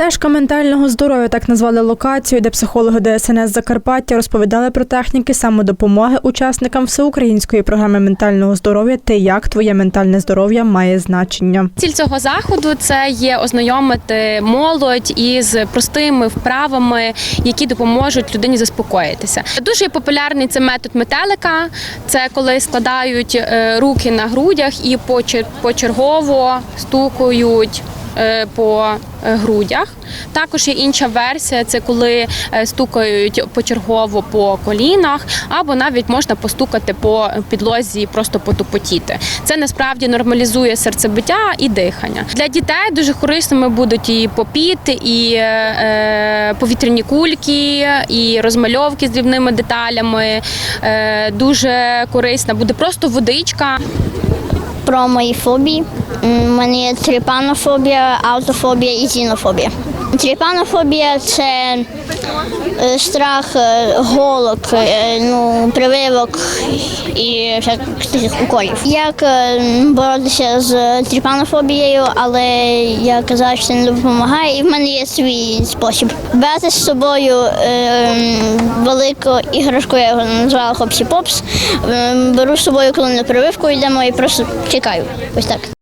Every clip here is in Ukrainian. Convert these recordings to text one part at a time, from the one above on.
Стежка ментального здоров'я так назвали локацію, де психологи ДСНС Закарпаття розповідали про техніки самодопомоги учасникам всеукраїнської програми ментального здоров'я та як твоє ментальне здоров'я має значення. Ціль цього заходу це є ознайомити молодь із простими вправами, які допоможуть людині заспокоїтися. Дуже популярний це метод метелика. Це коли складають е, руки на грудях і почергово стукають. Е, По е, грудях також є інша версія. Це коли е, стукають почергово по колінах, або навіть можна постукати по підлозі, просто потупотіти. Це насправді нормалізує серцебиття і дихання. Для дітей дуже корисними будуть і попіт, і повітряні кульки, і розмальовки з дрібними деталями. Дуже корисна буде просто водичка. про мої фобії. У мене є тріпанофобія, аутофобія і зінофобія. Тріпанофобія це е, страх е, голок, е, ну, прививок і всяких уколів. Як боротися з тріпанофобією, але я казала, що це не допомагає, і в мене є свій спосіб. Брати з собою велику іграшку, я його назвала Хопсі Попс. Беру з собою, коли на прививку йдемо і просто чекаю. Ось так.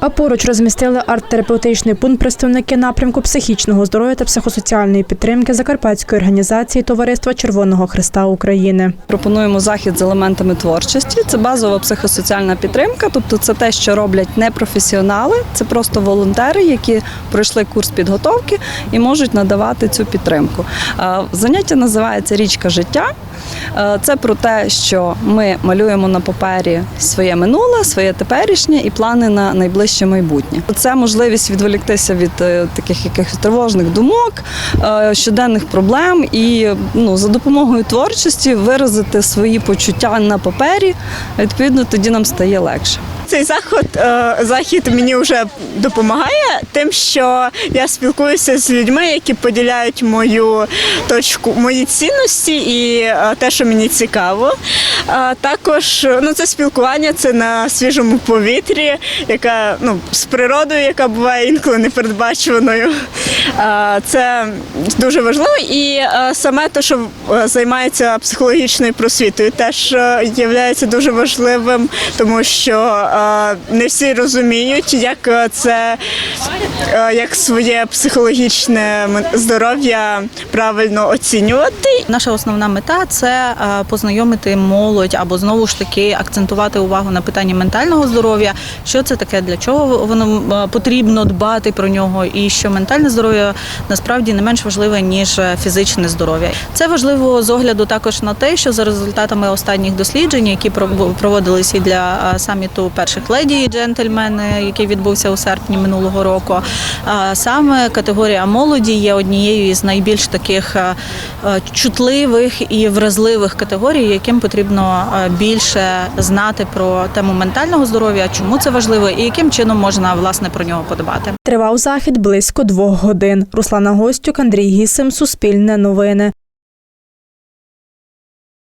А поруч розмістили арт-терапевтичний пункт представники напрямку психічного здоров'я та психосоціальної підтримки Закарпатської організації Товариства Червоного Христа України. Пропонуємо захід з елементами творчості. Це базова психосоціальна підтримка, тобто це те, що роблять непрофесіонали, це просто волонтери, які пройшли курс підготовки і можуть надавати цю підтримку. Заняття називається Річка життя. Е, Це про те, що ми малюємо на папері своє минуле, своє теперішнє і плани на найближче майбутнє. Це можливість відволіктися від е, таких якихось тривожних думок, е, щоденних проблем і ну, за допомогою творчості виразити свої почуття на папері. Відповідно, тоді нам стає легше. Цей заход е, захід мені вже допомагає тим, що я спілкуюся з людьми, які поділяють мою точку, мої цінності і е, те, що мені цікаво. Також ну, це спілкування це на свіжому повітрі, яка ну з природою, яка буває інколи непередбачуваною. Це дуже важливо. І е, саме те, що е, займається психологічною просвітою, теж е, є дуже важливим, тому що е, не всі розуміють, як е, це е, як своє психологічне здоров'я правильно оцінювати Наша основна мета це е, познайомити молодь або знову ж таки акцентувати увагу на питанні ментального здоров'я. Що це таке, для чого воно е, потрібно дбати про нього, і що ментальне здоров'я насправді не менш важливе ніж е, фізичне здоров'я. Це важливо з огляду також на те, що за результатами останніх досліджень, які пров- проводилися для е, саміту перших леді і джентльмени, який відбувся у серпні минулого року. Саме категорія молоді є однією із найбільш таких е, е, чутливих і вразливих категорій, яким потрібно е, більше знати про тему ментального здоров'я, чому це важливо і яким чином можна власне про нього подбати. Тривав захід близько двох годин. Руслана Гостюк, Андрій Гісим, Суспільне новини.